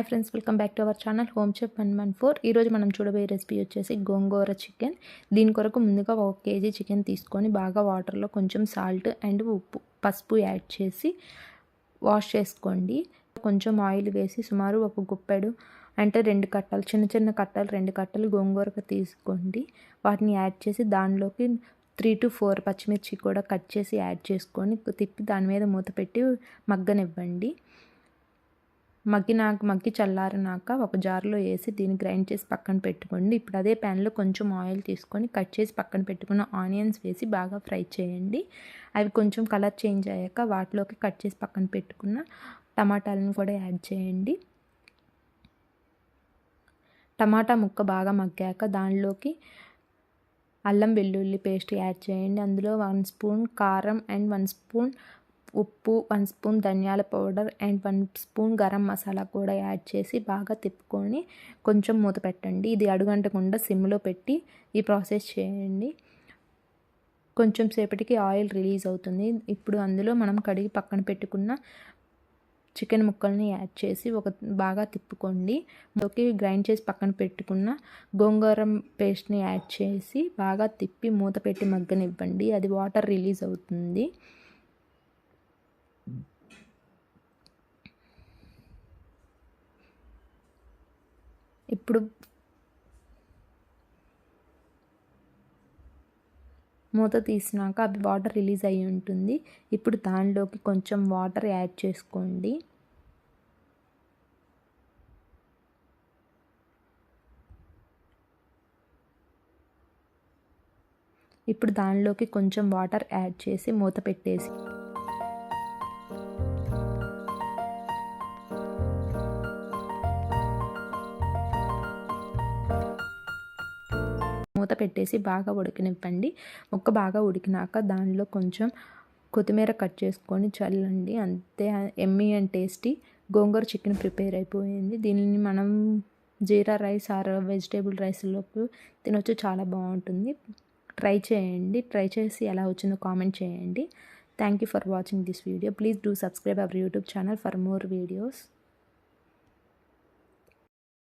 Hi friends welcome back to our channel home chef one one four ఈరోజు మనం చూడబోయే recipe వచ్చేసి గోంగూర chicken దీని కొరకు ముందుగా ఒక కేజీ చికెన్ తీసుకొని బాగా వాటర్లో కొంచెం సాల్ట్ అండ్ ఉప్పు పసుపు యాడ్ చేసి వాష్ చేసుకోండి. కొంచెం ఆయిల్ వేసి సుమారు ఒక గుప్పెడు అంటే రెండు కట్టలు చిన్న చిన్న కట్టలు రెండు కట్టలు గోంగూరకు తీసుకోండి. వాటిని యాడ్ చేసి దానిలోకి త్రీ టు ఫోర్ పచ్చిమిర్చి కూడా కట్ చేసి యాడ్ చేసుకొని తిప్పి దాని మీద మూత పెట్టి మగ్గనివ్వండి. మగ్గినాక మగ్గి చల్లారినాక ఒక జార్లో వేసి దీన్ని గ్రైండ్ చేసి పక్కన పెట్టుకోండి. ఇప్పుడు అదే ప్యాన్లో కొంచెం ఆయిల్ తీసుకొని కట్ చేసి పక్కన పెట్టుకున్న ఆనియన్స్ వేసి బాగా ఫ్రై చేయండి. అవి కొంచెం కలర్ చేంజ్ అయ్యాక వాటిలోకి కట్ చేసి పక్కన పెట్టుకున్న టమాటాలను కూడా యాడ్ చేయండి. టమాటా ముక్క బాగా మగ్గాక దానిలోకి అల్లం వెల్లుల్లి పేస్ట్ యాడ్ చేయండి. అందులో వన్ స్పూన్ కారం అండ్ వన్ స్పూన్ ఉప్పు వన్ స్పూన్ ధనియాల powder and one spoon garam masala కూడా యాడ్ చేసి బాగా తిప్పుకొని కొంచెం మూత పెట్టండి. ఇది అడుగంటకుండా సిమ్లో పెట్టి ఈ ప్రాసెస్ చేయండి. కొంచెం సేపటికి ఆయిల్ రిలీజ్ అవుతుంది. ఇప్పుడు అందులో మనం కడిగి పక్కన పెట్టుకున్న చికెన్ ముక్కల్ని యాడ్ చేసి ఒక బాగా తిప్పుకోండి. లోకి గ్రైండ్ చేసి పక్కన పెట్టుకున్న గోంగూరం పేస్ట్ని యాడ్ చేసి బాగా తిప్పి మూత పెట్టి మగ్గనివ్వండి. అది వాటర్ రిలీజ్ అవుతుంది. ఇప్పుడు మూత తీసినాక అవి వాటర్ రిలీజ్ అయి ఉంటుంది. ఇప్పుడు దానిలోకి కొంచెం వాటర్ యాడ్ చేసుకోండి. ఇప్పుడు దానిలోకి కొంచెం వాటర్ యాడ్ చేసి మూత పెట్టేసి మూత పెట్టేసి బాగా ఉడకనివ్వండి. ముక్క బాగా ఉడికినాక దానిలో కొంచెం కొత్తిమీర కట్ చేసుకొని చల్లండి. అంతే yummy and tasty gongura chicken prepare అయిపోయింది. దీనిని మనం జీరా రైస్ ఆర్ వెజిటేబుల్ రైస్లోకి తినొచ్చు చాలా బాగుంటుంది. ట్రై చేయండి. ట్రై చేసి ఎలా వచ్చిందో కామెంట్ చేయండి. Thank you for watching this video please do subscribe our YouTube channel for more videos